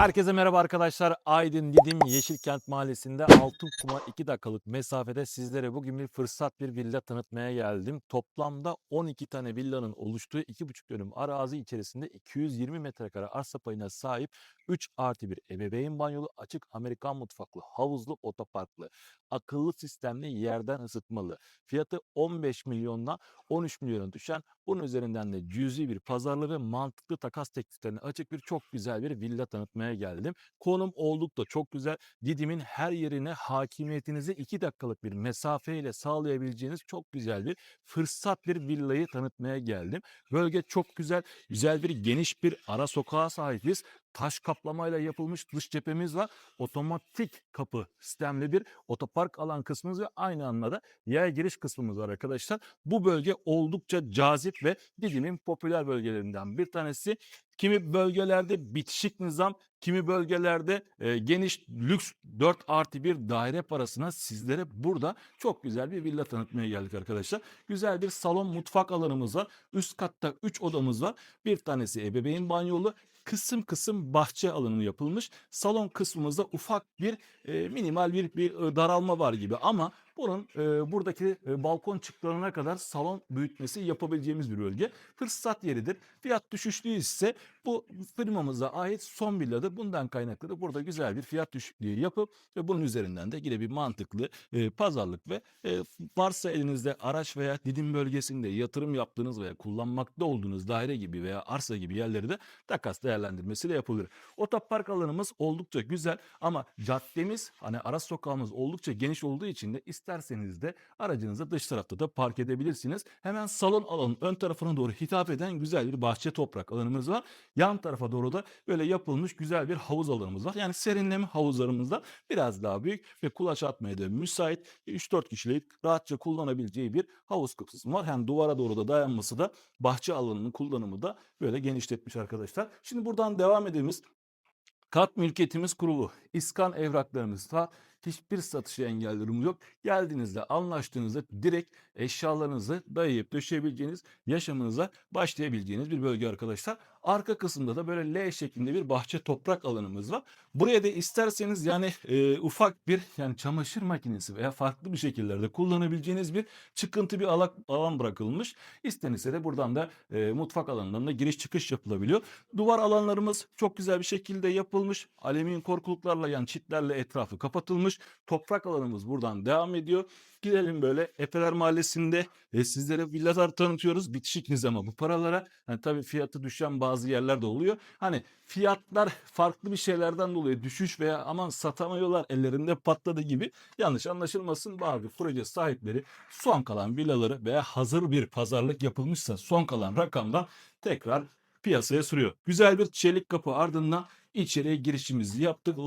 Herkese merhaba arkadaşlar. Aydın Didim Yeşilkent Mahallesi'nde Altınkuma 2 dakikalık mesafede sizlere bugün bir fırsat bir villa tanıtmaya geldim. Toplamda 12 tane villanın oluştuğu 2,5 dönüm arazi içerisinde 220 metrekare arsa payına sahip 3 artı 1 ebeveyn banyolu açık Amerikan mutfaklı havuzlu otoparklı akıllı sistemli yerden ısıtmalı. Fiyatı 15 milyondan 13 milyona düşen bunun üzerinden de cüzi bir pazarlı ve mantıklı takas tekliflerine açık bir çok güzel bir villa tanıtmaya geldim. Konum oldukça çok güzel. Didim'in her yerine hakimiyetinizi 2 dakikalık bir mesafeyle sağlayabileceğiniz çok güzel bir fırsat bir villayı tanıtmaya geldim. Bölge çok güzel. Güzel bir geniş bir ara sokağa sahibiz. Taş kaplamayla yapılmış dış cephemiz var. Otomatik kapı sistemli bir otopark alan kısmımız ve aynı anda da yaya giriş kısmımız var arkadaşlar. Bu bölge oldukça cazip ve Didim'in popüler bölgelerinden bir tanesi. Kimi bölgelerde bitişik nizam, kimi bölgelerde e, geniş lüks 4 artı 1 daire parasına sizlere burada çok güzel bir villa tanıtmaya geldik arkadaşlar. Güzel bir salon mutfak alanımız var. Üst katta 3 odamız var. Bir tanesi ebeveyn banyolu, kısım kısım bahçe alanı yapılmış. Salon kısmımızda ufak bir e, minimal bir, bir daralma var gibi ama bunun e, buradaki e, balkon çıktılarına kadar salon büyütmesi yapabileceğimiz bir bölge. Fırsat yeridir. Fiyat düşüşlüğü ise bu firmamıza ait son villadır. Bundan kaynaklı da burada güzel bir fiyat düşüklüğü yapıp ve bunun üzerinden de yine bir mantıklı e, pazarlık ve e, varsa elinizde araç veya Didim bölgesinde yatırım yaptığınız veya kullanmakta olduğunuz daire gibi veya arsa gibi yerleri de takas değerlendirmesiyle yapılır. Otopark alanımız oldukça güzel ama caddemiz hani ara sokağımız oldukça geniş olduğu için de isterseniz de aracınızı dış tarafta da park edebilirsiniz. Hemen salon alanın ön tarafına doğru hitap eden güzel bir bahçe toprak alanımız var. Yan tarafa doğru da böyle yapılmış güzel bir havuz alanımız var. Yani serinleme havuzlarımızda biraz daha büyük ve kulaç atmaya da müsait 3-4 kişilik rahatça kullanabileceği bir havuz kısmı var. Hem duvara doğru da dayanması da bahçe alanının kullanımı da böyle genişletmiş arkadaşlar. Şimdi buradan devam edelim. Kat mülkiyetimiz kurulu. İskan evraklarımız var. Hiçbir satışı engel durumu yok. Geldiğinizde anlaştığınızda direkt eşyalarınızı dayayıp döşeyebileceğiniz, yaşamınıza başlayabileceğiniz bir bölge arkadaşlar. Arka kısımda da böyle L şeklinde bir bahçe toprak alanımız var. Buraya da isterseniz yani e, ufak bir yani çamaşır makinesi veya farklı bir şekillerde kullanabileceğiniz bir çıkıntı bir alan, alan bırakılmış. İstenirse de buradan da e, mutfak alanından da giriş çıkış yapılabiliyor. Duvar alanlarımız çok güzel bir şekilde yapılmış. Alüminyum korkuluklarla yani çitlerle etrafı kapatılmış. Toprak alanımız buradan devam ediyor. Gidelim böyle Efeler Mahallesi'nde e, sizlere villalar tanıtıyoruz. Bitişik nizama bu paralara. Hani tabii fiyatı düşen bazı yerler de oluyor. Hani fiyatlar farklı bir şeylerden dolayı düşüş veya aman satamıyorlar ellerinde patladı gibi yanlış anlaşılmasın. Bazı proje sahipleri son kalan villaları veya hazır bir pazarlık yapılmışsa son kalan rakamdan tekrar piyasaya sürüyor. Güzel bir çelik kapı ardından içeriye girişimizi yaptık.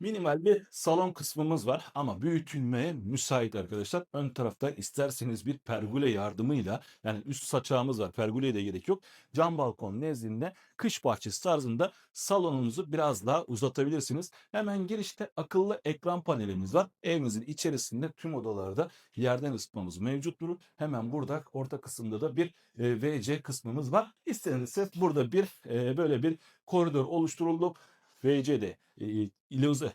Minimal bir salon kısmımız var ama büyütülmeye müsait arkadaşlar. Ön tarafta isterseniz bir pergole yardımıyla yani üst saçağımız var. Pergoleye de gerek yok. Cam balkon nezdinde kış bahçesi tarzında salonunuzu biraz daha uzatabilirsiniz. Hemen girişte akıllı ekran panelimiz var. Evimizin içerisinde tüm odalarda yerden ısıtmamız mevcuttur. Hemen burada orta kısımda da bir e, VC kısmımız var. İstenirse burada bir e, böyle bir koridor oluşturuldu. VC'de e,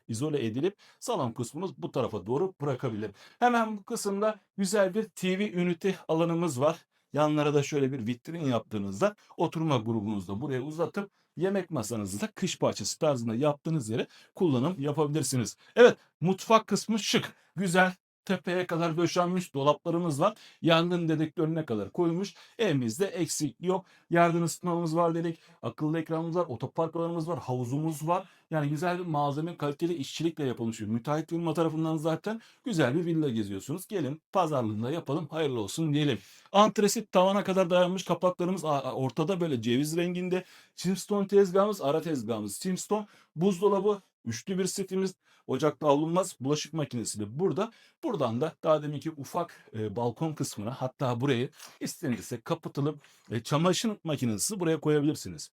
izole edilip salon kısmımız bu tarafa doğru bırakabilir. Hemen bu kısımda güzel bir TV ünite alanımız var. Yanlara da şöyle bir vitrin yaptığınızda oturma grubunuzda buraya uzatıp yemek masanızı da kış bahçesi tarzında yaptığınız yere kullanım yapabilirsiniz. Evet mutfak kısmı şık, güzel, tepeye kadar döşenmiş dolaplarımız var. Yangın dedektörüne kadar koymuş. Evimizde eksik yok. Yerden ısıtmamız var dedik. Akıllı ekranımız var. Otopark alanımız var. Havuzumuz var. Yani güzel bir malzeme kaliteli işçilikle yapılmış müteahhit firma tarafından zaten güzel bir villa geziyorsunuz. Gelin pazarlığında yapalım hayırlı olsun diyelim. Antresit tavana kadar dayanmış kapaklarımız ortada böyle ceviz renginde. Chimstone tezgahımız ara tezgahımız. Chimstone buzdolabı Üçlü bir setimiz ocakta alınmaz bulaşık makinesi de burada. Buradan da daha deminki ufak e, balkon kısmına hatta burayı istenirse kapatılıp e, çamaşır makinesi buraya koyabilirsiniz.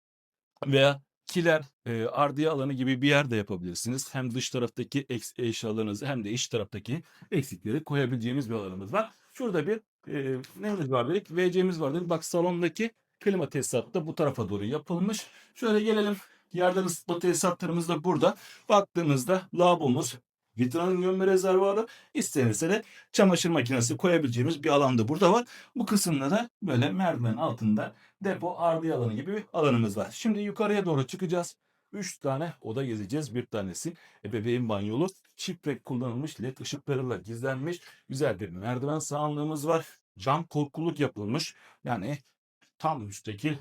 Veya kiler, e, ardiye alanı gibi bir yerde yapabilirsiniz. Hem dış taraftaki eşyalarınızı hem de iç taraftaki eksikleri koyabileceğimiz bir alanımız var. Şurada bir e, neyimiz var dedik? WC'miz var dedik. Bak salondaki klima tesisatı da bu tarafa doğru yapılmış. Şöyle gelelim Yerden ısıtma tesisatlarımız da burada. Baktığımızda lavabomuz, vitranın gömme rezervuarı, istenirse de çamaşır makinesi koyabileceğimiz bir alan da burada var. Bu kısımda da böyle merdiven altında depo ardı alanı gibi bir alanımız var. Şimdi yukarıya doğru çıkacağız. 3 tane oda gezeceğiz. Bir tanesi ebeveyn banyolu. Çift renk kullanılmış led ışıklarıyla gizlenmiş. Güzel bir merdiven sağlığımız var. Cam korkuluk yapılmış. Yani tam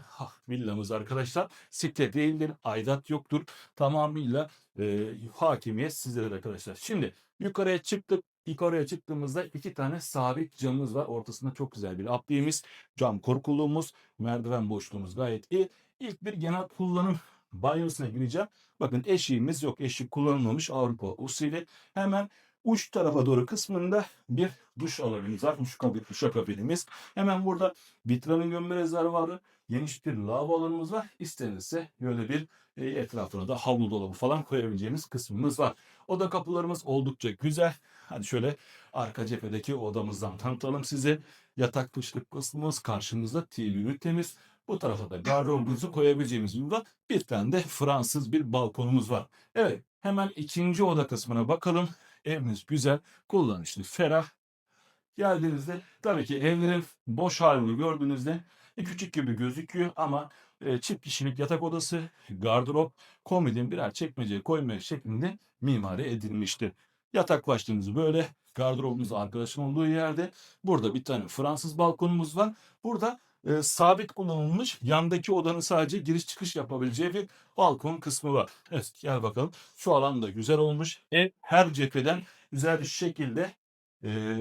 ha, villamız arkadaşlar. Site değildir, aidat yoktur. Tamamıyla e, hakimiyet sizlere arkadaşlar. Şimdi yukarıya çıktık. Yukarıya çıktığımızda iki tane sabit camımız var. Ortasında çok güzel bir apliğimiz. Cam korkuluğumuz, merdiven boşluğumuz gayet iyi. İlk bir genel kullanım banyosuna gireceğim. Bakın eşiğimiz yok. Eşik kullanılmamış Avrupa usulü. Hemen uç tarafa doğru kısmında bir duş alanımız var. Duş kabin, duşakabinimiz. Hemen burada vitranın gömme rezervuarı, geniş bir lavabo alanımız var. İstenirse böyle bir e, etrafına da havlu dolabı falan koyabileceğimiz kısmımız var. Oda kapılarımız oldukça güzel. Hadi şöyle arka cephedeki odamızdan tanıtalım size. Yatak dışlık kısmımız karşımızda TV ünitemiz. Bu tarafa da gardırobumuzu koyabileceğimiz var. Bir tane de Fransız bir balkonumuz var. Evet hemen ikinci oda kısmına bakalım. Evimiz güzel, kullanışlı, ferah. Geldiğinizde tabii ki evlerin boş halini gördüğünüzde e, küçük gibi gözüküyor ama e, çift kişilik yatak odası, gardırop, komodin birer çekmeceye koymaya şeklinde mimari edilmiştir. Yatak başlığımız böyle. Gardırobumuz arkadaşın olduğu yerde. Burada bir tane Fransız balkonumuz var. Burada e, sabit kullanılmış yandaki odanın sadece giriş çıkış yapabileceği bir balkon kısmı var. Evet gel bakalım. Şu alan da güzel olmuş. Ev her cepheden güzel bir şekilde e,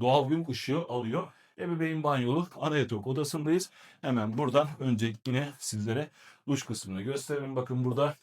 doğal gün ışığı alıyor. Ebeveyn banyolu ana yatak odasındayız. Hemen buradan önce yine sizlere duş kısmını gösterelim. Bakın burada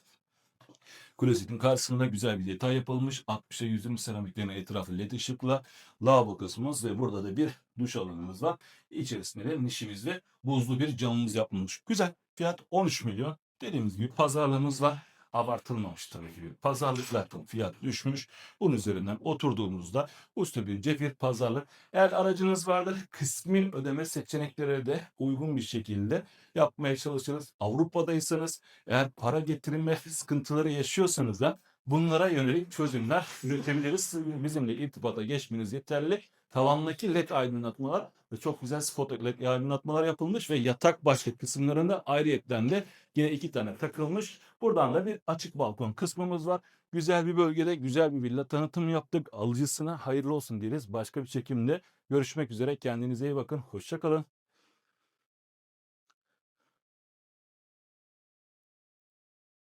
klozetin karşısında güzel bir detay yapılmış. 60'a 120 seramiklerin etrafı led ışıkla lavabo kısmımız ve burada da bir duş alanımız var. İçerisinde de nişimiz ve buzlu bir camımız yapılmış. Güzel. Fiyat 13 milyon. Dediğimiz gibi pazarlığımız var. Abartılmamış tabii ki. Pazarlıklar fiyat düşmüş. Bunun üzerinden oturduğumuzda usta bir cefir pazarlık. Eğer aracınız vardır kısmi ödeme seçenekleri de uygun bir şekilde yapmaya çalışırız. Avrupa'daysanız eğer para getirme sıkıntıları yaşıyorsanız da bunlara yönelik çözümler üretebiliriz. Bizimle irtibata geçmeniz yeterli. Tavandaki led aydınlatmalar ve çok güzel spot led aydınlatmalar yapılmış ve yatak başlık kısımlarında ayrıyetten de yine iki tane takılmış. Buradan da bir açık balkon kısmımız var. Güzel bir bölgede güzel bir villa tanıtım yaptık. Alıcısına hayırlı olsun deriz. Başka bir çekimde görüşmek üzere. Kendinize iyi bakın. Hoşçakalın.